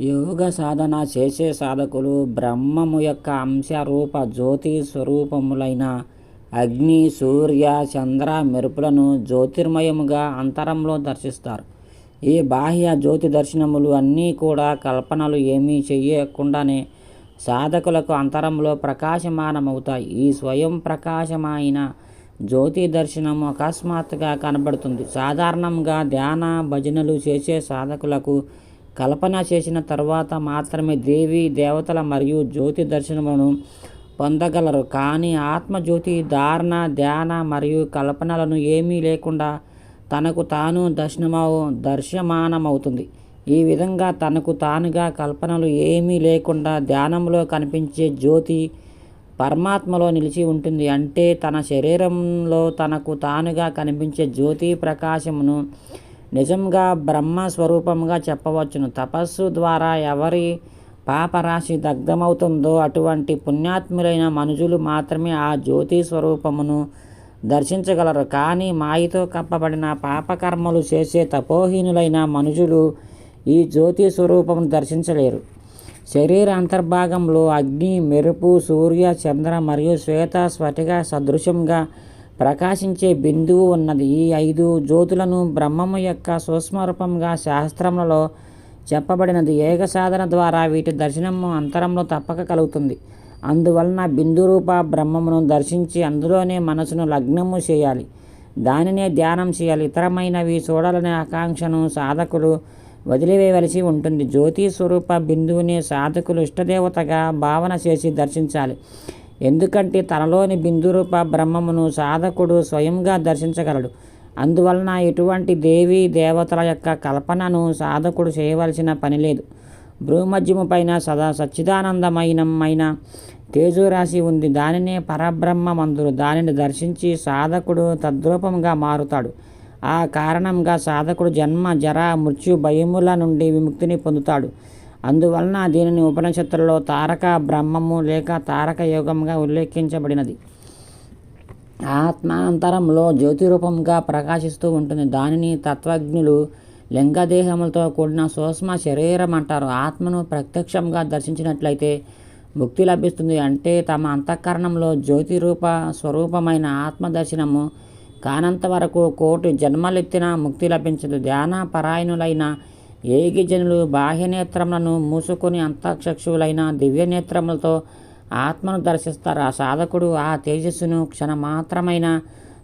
యోగ సాధన చేసే సాధకులు బ్రహ్మము యొక్క అంశ రూప జ్యోతి స్వరూపములైన అగ్ని సూర్య చంద్ర మెరుపులను జ్యోతిర్మయముగా అంతరంలో దర్శిస్తారు. ఈ బాహ్య జ్యోతి దర్శనములు అన్నీ కూడా కల్పనలు ఏమీ చేయకుండానే సాధకులకు అంతరంలో ప్రకాశమానమవుతాయి. ఈ స్వయం ప్రకాశమైన జ్యోతి దర్శనం అకస్మాత్తుగా కనబడుతుంది. సాధారణంగా ధ్యాన భజనలు చేసే సాధకులకు కల్పన చేసిన తర్వాత మాత్రమే దేవి దేవతల మరియు జ్యోతి దర్శనమును పొందగలరు. కానీ ఆత్మజ్యోతి ధారణ ధ్యాన మరియు కల్పనలను ఏమీ లేకుండా తనకు తాను దర్శనమవు దర్శమానమవుతుంది. ఈ విధంగా తనకు తానుగా కల్పనలు ఏమీ లేకుండా ధ్యానంలో కనిపించే జ్యోతి పరమాత్మలో నిలిచి ఉంటుంది. అంటే తన శరీరంలో తనకు తానుగా కనిపించే జ్యోతి ప్రకాశమును నిజంగా బ్రహ్మస్వరూపంగా చెప్పవచ్చును. తపస్సు ద్వారా ఎవరి పాపరాశి దగ్ధమవుతుందో అటువంటి పుణ్యాత్ములైన మనుషులు మాత్రమే ఆ జ్యోతి స్వరూపమును దర్శించగలరు. కానీ మాయతో కప్పబడిన పాపకర్మలు చేసే తపోహీనులైన మనుషులు ఈ జ్యోతి స్వరూపమును దర్శించలేరు. శరీర అంతర్భాగంలో అగ్ని మెరుపు సూర్య చంద్ర మరియు శ్వేత స్ఫటిక సదృశ్యంగా ప్రకాశించే బిందువు ఉన్నది. ఈ ఐదు జ్యోతులను బ్రహ్మము యొక్క సూక్ష్మరూపంగా శాస్త్రములలో చెప్పబడినది. ఏక సాధన ద్వారా వీటి దర్శనము అంతరంలో తప్పక కలుగుతుంది. అందువలన బిందురూప బ్రహ్మమును దర్శించి అందులోనే మనసును లగ్నము చేయాలి. దానినే ధ్యానం చేయాలి. ఇతరమైనవి చూడాలనే ఆకాంక్షను సాధకులు వదిలివేయవలసి ఉంటుంది. జ్యోతి స్వరూప బిందువుని సాధకులు ఇష్టదేవతగా భావన చేసి దర్శించాలి. ఎందుకంటే తనలోని బిందురూప బ్రహ్మమును సాధకుడు స్వయంగా దర్శించగలడు. అందువలన ఎటువంటి దేవి దేవతల యొక్క కల్పనను సాధకుడు చేయవలసిన పని లేదు. భూమధ్యము పైన సదా సచ్చిదానందమైనమైన తేజోరాశి ఉంది. దానినే పరబ్రహ్మ మందురు దానిని దర్శించి సాధకుడు తద్రూపంగా మారుతాడు. ఆ కారణంగా సాధకుడు జన్మ జర మృత్యు భయముల నుండి విముక్తిని పొందుతాడు. అందువలన దీనిని ఉపనిషత్తులలో తారక బ్రహ్మము లేక తారక యోగంగా ఉల్లేఖించబడినది. ఆత్మాంతరంలో జ్యోతి రూపంగా ప్రకాశిస్తూ ఉంటుంది. దానిని తత్వజ్ఞులు లింగదేహములతో కూడిన సూక్ష్మ శరీరం అంటారు. ఆత్మను ప్రత్యక్షంగా దర్శించినట్లయితే ముక్తి లభిస్తుంది. అంటే తమ అంతఃకరణంలో జ్యోతిరూప స్వరూపమైన ఆత్మ దర్శనము కానంత వరకు కోటి జన్మలెత్తిన ముక్తి లభించదు. ధ్యాన పరాయణులైన ఏగిజనులు బాహ్యనేత్రములను మూసుకొని అంతఃచక్షువులైన దివ్యనేత్రములతో ఆత్మను దర్శిస్తారు. ఆ సాధకుడు ఆ తేజస్సును క్షణమాత్రమైన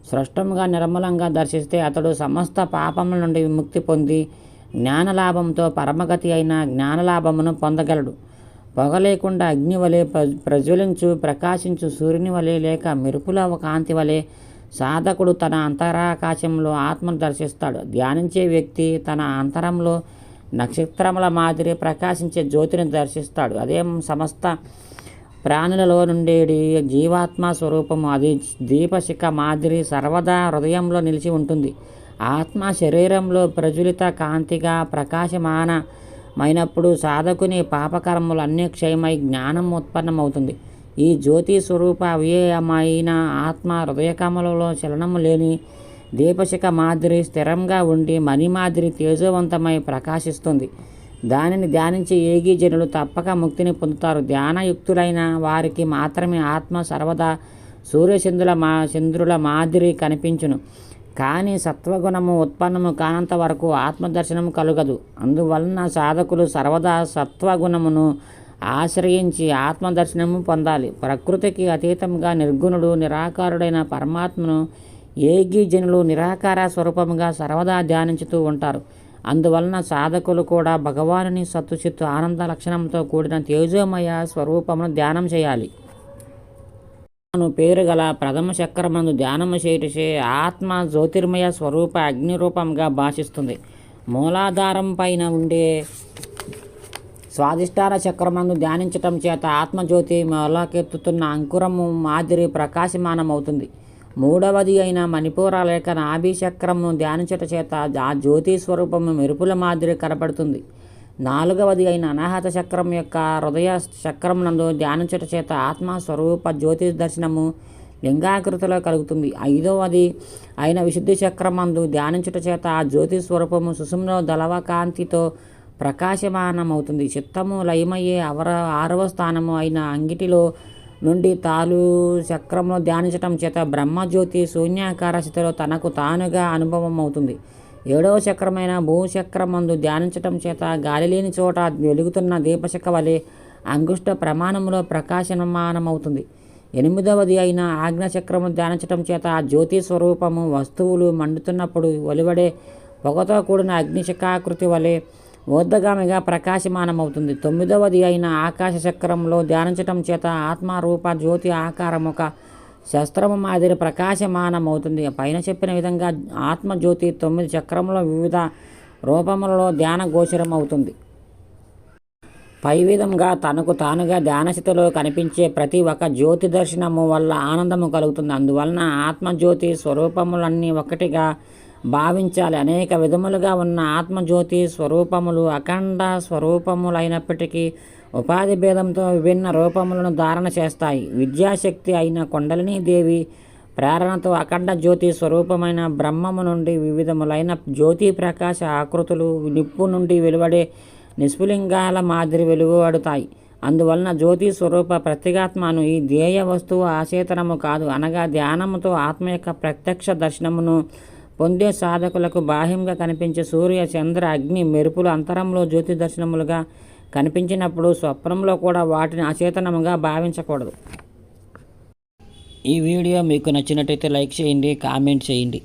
స్పష్టంగా నిర్మలంగా దర్శిస్తే అతడు సమస్త పాపముల నుండి విముక్తి పొంది జ్ఞానలాభంతో పరమగతి అయిన జ్ఞానలాభమును పొందగలడు. పొగ లేకుండా అగ్ని వలె ప్రజ్వలించు ప్రకాశించు సూర్యుని వలె లేక మెరుపుల కాంతి వలె సాధకుడు తన అంతరాకాశంలో ఆత్మను దర్శిస్తాడు. ధ్యానించే వ్యక్తి తన అంతరంలో నక్షత్రముల మాదిరి ప్రకాశించే జ్యోతిని దర్శిస్తాడు. అదే సమస్త ప్రాణులలో నుండేడి జీవాత్మ స్వరూపము అది దీపశిఖ మాదిరి సర్వదా హృదయంలో నిలిచి ఉంటుంది. ఆత్మ శరీరంలో ప్రజ్వలిత కాంతిగా ప్రకాశమానమైనప్పుడు సాధకుని పాపకర్మలు అన్ని క్షయమై జ్ఞానం ఉత్పన్నమవుతుంది. ఈ జ్యోతి స్వరూప అవ్యయమైన ఆత్మ హృదయకమలలో చలనము లేని దీపశిఖ మాదిరి స్థిరంగా ఉండి మణి మాదిరి తేజవంతమై ప్రకాశిస్తుంది. దానిని ధ్యానించి ఏగి జనులు తప్పక ముక్తిని పొందుతారు. ధ్యానయుక్తులైన వారికి మాత్రమే ఆత్మ సర్వదా సూర్యచంద్రుల మా చంద్రుల మాదిరి కనిపించును. కానీ సత్వగుణము ఉత్పన్నము కానంత వరకు ఆత్మదర్శనం కలుగదు. అందువలన సాధకులు సర్వదా సత్వగుణమును ఆశ్రయించి ఆత్మదర్శనము పొందాలి. ప్రకృతికి అతీతంగా నిర్గుణుడు నిరాకారుడైన పరమాత్మను ఏగి జనులు నిరాకార స్వరూపముగా సర్వదా ధ్యానించుతూ ఉంటారు. అందువలన సాధకులు కూడా భగవానుని సత్తుచిత్తు ఆనంద లక్షణంతో కూడిన తేజోమయ స్వరూపమును ధ్యానం చేయాలి. అను పేరు గల ప్రథమ చక్రమందు ధ్యానము చేయుటచే ఆత్మ జ్యోతిర్మయ స్వరూప అగ్ని రూపంగా భాషిస్తుంది. మూలాధారం పైన ఉండే స్వాదిష్టాన చక్రమందు ధ్యానించటం చేత ఆత్మజ్యోతి మొలకెత్తుతున్న అంకురము మాదిరి ప్రకాశమానమవుతుంది. మూడవది అయిన మణిపూరాల యొక్క నాభిచక్రమును ధ్యానించట చేత ఆ జ్యోతి స్వరూపము మెరుపుల మాదిరి కనపడుతుంది. నాలుగవది అయిన అనాహత చక్రం యొక్క హృదయ చక్రం నందు ధ్యానించట చేత ఆత్మ స్వరూప జ్యోతి దర్శనము లింగాకృతిలో కలుగుతుంది. ఐదవది అయిన విశుద్ధి చక్రమందు ధ్యానించుట చేత ఆ జ్యోతి స్వరూపము సుషుమ్లో దళవకాంతితో ప్రకాశమానమవుతుంది. చిత్తము లయమయ్యే అవర ఆరవ స్థానము అయిన అంగిటిలో నుండి తాలు చక్రంలో ధ్యానించటం చేత బ్రహ్మజ్యోతి శూన్యాకార స్థితిలో తనకు తానుగా అనుభవం అవుతుంది ఏడవ చక్రమైన భూచక్రమందు ధ్యానించటం చేత గాలి లేని చోట వెలుగుతున్న దీపశక వలె అంగుష్ట ప్రమాణంలో ప్రకాశమానమవుతుంది. ఎనిమిదవది అయిన ఆజ్ఞచక్రము ధ్యానించటం చేత ఆ జ్యోతి స్వరూపము వస్తువులు మండుతున్నప్పుడు వెలువడే పొగతో కూడిన అగ్నిశకాకృతి వలె ఊర్ధగామిగా ప్రకాశమానమవుతుంది. తొమ్మిదవది అయిన ఆకాశ చక్రంలో ధ్యానించటం చేత ఆత్మరూప జ్యోతి ఆకారం ఒక శస్త్రము మాదిరి ప్రకాశమానమవుతుంది. పైన చెప్పిన విధంగా ఆత్మజ్యోతి తొమ్మిది చక్రముల వివిధ రూపములలో ధ్యాన గోచరం అవుతుంది పై విధంగా తనకు తానుగా ధ్యానస్థితిలో కనిపించే ప్రతి ఒక్క జ్యోతి దర్శనము వల్ల ఆనందము కలుగుతుంది. అందువలన ఆత్మజ్యోతి స్వరూపములన్నీ ఒకటిగా భావించాలి. అనేక విధములుగా ఉన్న ఆత్మజ్యోతి స్వరూపములు అఖండ స్వరూపములైనప్పటికీ ఉపాధి భేదంతో విభిన్న రూపములను ధారణ చేస్తాయి. విద్యాశక్తి అయిన కొండలిని దేవి ప్రేరణతో అఖండ జ్యోతి స్వరూపమైన బ్రహ్మము నుండి వివిధములైన జ్యోతి ప్రకాశ ఆకృతులు నిప్పు నుండి వెలువడే నిస్ఫులింగాల మాదిరి వెలువడుతాయి అందువలన జ్యోతి స్వరూప ప్రత్యేగాత్మను ఈ ధ్యేయ వస్తువు ఆచేతనము కాదు. అనగా ధ్యానముతో ఆత్మ యొక్క ప్రత్యక్ష దర్శనమును పొందే సాధకులకు బాహ్యంగా కనిపించే సూర్య చంద్ర అగ్ని మెరుపులు అంతరంలో జ్యోతి దర్శనములుగా కనిపించినప్పుడు స్వప్నంలో కూడా వాటిని అచేతనముగా భావించకూడదు. ఈ వీడియో మీకు నచ్చినట్టయితే లైక్ చేయండి కామెంట్ చేయండి.